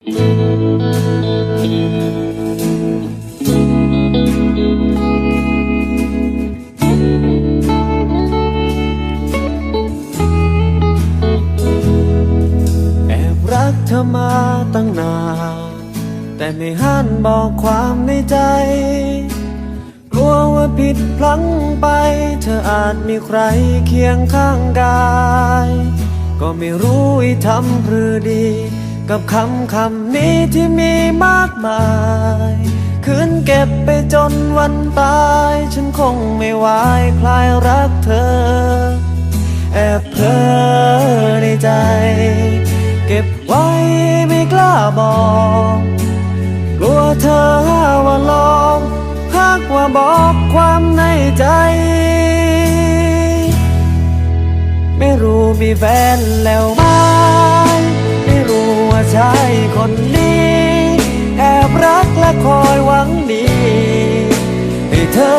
แอบรักเธอมาตั้งนาน แต่ไม่หันบอกความในใจ กลัวว่าผิดพลั้งไป เธออาจมีใครเคียงข้างกาย ก็ไม่รู้ทำหรือดี กับคำคำนี้ที่มีมากมาย คืนเก็บไปจนวันตาย ฉันคงไม่ไหวคลายรักเธอ แอบเพ้อในใจ เก็บไว้ไม่กล้าบอก กลัวเธอว่าลองหากว่าบอกความในใจ ไม่รู้มีแฟนแล้ว ชายคนนี้ แอบรักและคอยหวังดี ให้เธอ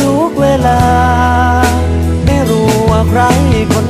ทุกเวลา ไม่รู้ว่าใครคนนั้น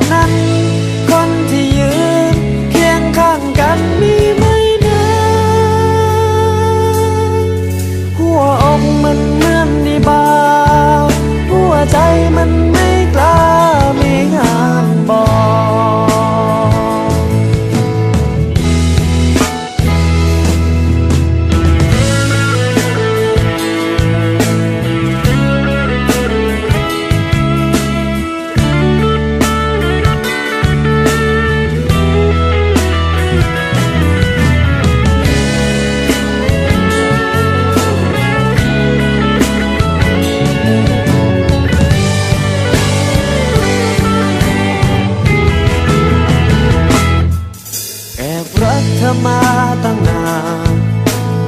คน มาตั้งนาน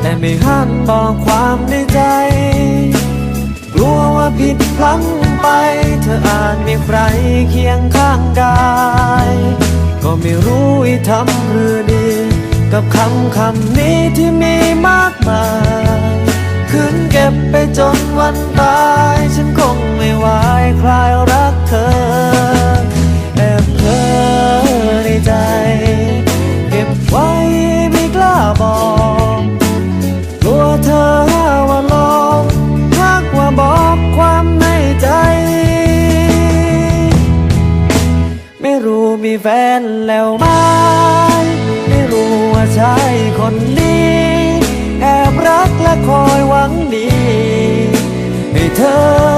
แต่ไม่หันบอกความในใจ กลัวว่าผิดพลั้งไป เธออาจมีใครเคียงข้างกายก็ไม่รู้อีทำหรือดี กับคำคำนี้ที่มีมากมายคืนเก็บไปจนวันตาย มีแฟนแล้วไหมไม่รู้ว่าชายคนนี้ แอบรักและคอยหวังดี ให้เธอ